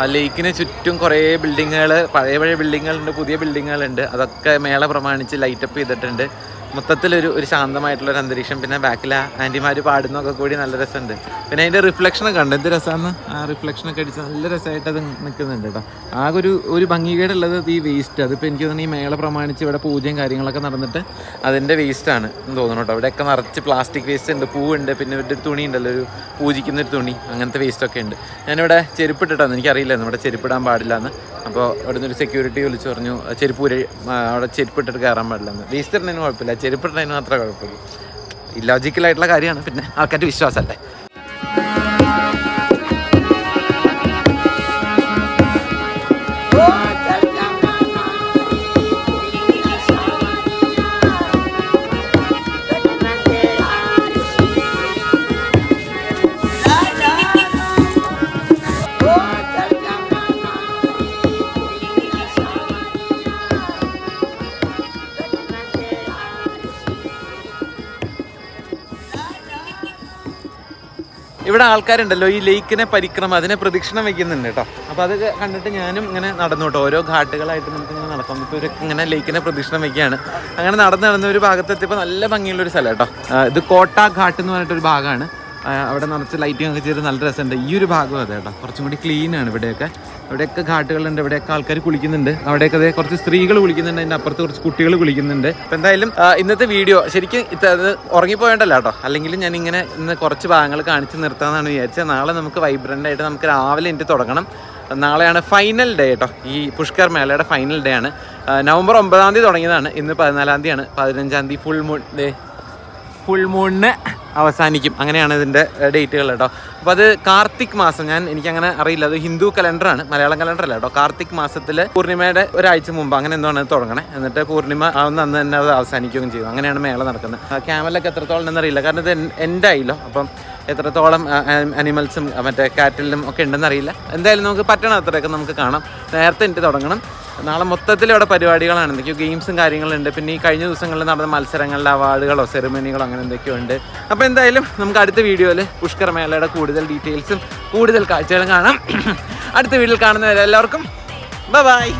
ആ ലേക്കിന് ചുറ്റും കുറേ ബിൽഡിങ്ങുകൾ പഴയ പഴയ ബിൽഡിങ്ങുകളുണ്ട് പുതിയ ബിൽഡിങ്ങുകളുണ്ട് അതൊക്കെ മേള പ്രമാണിച്ച് ലൈറ്റപ്പ് ചെയ്തിട്ടുണ്ട്. മൊത്തത്തിലൊരു ഒരു ശാന്തമായിട്ടുള്ള ഒരു അന്തരീക്ഷം. പിന്നെ ബാക്കിൽ ആന്റിമാർ പാടുന്നൊക്കെ കൂടി നല്ല രസമുണ്ട്. പിന്നെ അതിന്റെ റിഫ്ലക്ഷനൊക്കെ ഉണ്ട് എന്ത് രസമാണ് ആ റിഫ്ലക്ഷനൊക്കെ അടിച്ച് നല്ല രസമായിട്ട് അത് നിൽക്കുന്നുണ്ട് കേട്ടോ. ആകെ ഒരു ഒരു ഭംഗികേടുള്ളത് ഈ വേസ്റ്റ് അതിപ്പോൾ എനിക്ക് തോന്നുന്നു ഈ മേള പ്രമാണിച്ച് ഇവിടെ പൂജയും കാര്യങ്ങളൊക്കെ നടന്നിട്ട് അതിന്റെ വേസ്റ്റാണ് എന്ന് തോന്നുന്നു കേട്ടോ. ഇവിടെയൊക്കെ നിറച്ച് പ്ലാസ്റ്റിക് വേസ്റ്റ് ഉണ്ട്. പൂവുണ്ട്. പിന്നെ ഒരു തുണി ഉണ്ടല്ലോ ഒരു പൂജിക്കുന്നൊരു തുണി. അങ്ങനത്തെ വേസ്റ്റൊക്കെ ഉണ്ട്. ഞാനിവിടെ ചെരുപ്പിട്ടിട്ടാണ് എനിക്കറിയില്ലായിരുന്നു. ഇവിടെ ചെരുപ്പിടാൻ പാടില്ല എന്ന് അപ്പോൾ അവിടെ നിന്നൊരു ഒരു സെക്യൂരിറ്റി വിളിച്ചു പറഞ്ഞു ചെരുപ്പ് ഊരി അവിടെ അവിടെ ചെരുപ്പിട്ടിട്ട് കയറാൻ പാടില്ല എന്ന്. വേസ്റ്റ് ഇടുന്നതിന് കുഴപ്പമില്ല. ചെരുപ്പിടുന്നതിന് മാത്രമേ കുഴപ്പമുള്ളൂ. ഇല്ലോജിക്കലായിട്ടുള്ള കാര്യമാണ്. പിന്നെ ആൾക്കാരുടെ വിശ്വാസമല്ലേ? ഇവിടെ ആൾക്കാരുണ്ടല്ലോ ഈ ലേക്കിനെ പരിക്രമം അതിനെ പ്രദക്ഷിണം വെക്കുന്നുണ്ട് കേട്ടോ. അപ്പോൾ അത് കണ്ടിട്ട് ഞാനും ഇങ്ങനെ നടന്നു കേട്ടോ. ഓരോ ഘാട്ടുകളായിട്ട് നമുക്ക് ഇങ്ങനെ നടക്കാം. ഇപ്പോൾ ഇങ്ങനെ ലേക്കിനെ പ്രദക്ഷിണം വെക്കുകയാണ് അങ്ങനെ നടന്ന് നടന്ന ഒരു ഭാഗത്തെത്തിയപ്പോൾ നല്ല ഭംഗിയുള്ളൊരു സ്ഥലം കേട്ടോ. ഇത് കോട്ട ഘാട്ട് എന്ന് പറഞ്ഞിട്ടൊരു ഭാഗമാണ്. അവിടെ നിറച്ച് ലൈറ്റിംഗ് ഒക്കെ ചെയ്ത് നല്ല രസമുണ്ട്. ഈ ഒരു ഭാഗം അതെ കേട്ടോ. കുറച്ചും കൂടി ക്ലീൻ ആണ് ഇവിടെയൊക്കെ. ഇവിടെയൊക്കെ ഘാട്ടുകളുണ്ട് ഇവിടെയൊക്കെ ആൾക്കാർ കുളിക്കുന്നുണ്ട്. അവിടെയൊക്കെ കുറച്ച് സ്ത്രീകൾ കുളിക്കുന്നുണ്ട് അതിന്റെ അപ്പുറത്ത് കുറച്ച് കുട്ടികൾ കുളിക്കുന്നുണ്ട്. അപ്പം എന്തായാലും ഇന്നത്തെ വീഡിയോ ശരിക്കും ഇത് ഉറങ്ങിപ്പോയണ്ടല്ല കേട്ടോ. അല്ലെങ്കിൽ ഞാൻ ഇങ്ങനെ ഇന്ന് കുറച്ച് ഭാഗങ്ങൾ കാണിച്ച് നിർത്താമെന്നാണ് വിചാരിച്ചത്. നാളെ നമുക്ക് വൈബ്രന്റ് ആയിട്ട് നമുക്ക് രാവിലെ എനിക്ക് തുടങ്ങണം. നാളെയാണ് ഫൈനൽ ഡേ കേട്ടോ ഈ പുഷ്കർ മേളയുടെ ഫൈനൽ ഡേ ആണ്. നവംബർ ഒമ്പതാം തീയതി തുടങ്ങിയതാണ്. ഇന്ന് പതിനാലാം തീയതിയാണ്. പതിനഞ്ചാം തീയതി ഫുൾ മൂൺ ഡേ ഫുൾ മൂണിന് അവസാനിക്കും. അങ്ങനെയാണ് ഇതിന്റെ ഡേറ്റുകൾ കേട്ടോ. അപ്പോൾ അത് കാർത്തിക് മാസം. ഞാൻ എനിക്കങ്ങനെ അറിയില്ല. അത് ഹിന്ദു കലണ്ടറാണ്. മലയാളം കലണ്ടർ അല്ല കേട്ടോ. കാർത്തിക് മാസത്തിൽ പൂർണിമയുടെ ഒരാഴ്ച മുമ്പ് അങ്ങനെ എന്താണ് തുടങ്ങണേ. എന്നിട്ട് പൂർണിമ ആവുന്ന അന്ന് തന്നെ അത് അവസാനിക്കുകയും ചെയ്യും. അങ്ങനെയാണ് മേള നടക്കുന്നത്. ക്യാമലൊക്കെ എത്രത്തോളം എന്നറിയില്ല. കാരണം ഇത് എന്റെ ആയില്ലോ അപ്പം എത്രത്തോളം അനിമൽസും മറ്റേ കാറ്റിലും ഒക്കെ ഉണ്ടെന്നറിയില്ല. എന്തായാലും നമുക്ക് പറ്റണ അത്രയൊക്കെ നമുക്ക് കാണാം. നേരത്തെ എനിക്ക് തുടങ്ങണം. നാളെ മൊത്തത്തിൽ ഇവിടെ പരിപാടികളാണ്. എന്തൊക്കെയോ ഗെയിംസും കാര്യങ്ങളുണ്ട്. പിന്നെ ഈ കഴിഞ്ഞ ദിവസങ്ങളിൽ നടന്ന മത്സരങ്ങളുടെ അവാർഡുകളോ സെറിമണികളോ അങ്ങനെ എന്തൊക്കെയോ ഉണ്ട്. അപ്പോൾ എന്തായാലും നമുക്ക് അടുത്ത വീഡിയോയിൽ പുഷ്കർ മേളയുടെ കൂടുതൽ ഡീറ്റെയിൽസും കൂടുതൽ കാഴ്ചകളും കാണാം. അടുത്ത വീഡിയോയിൽ കാണുന്നവരെ എല്ലാവർക്കും ബൈ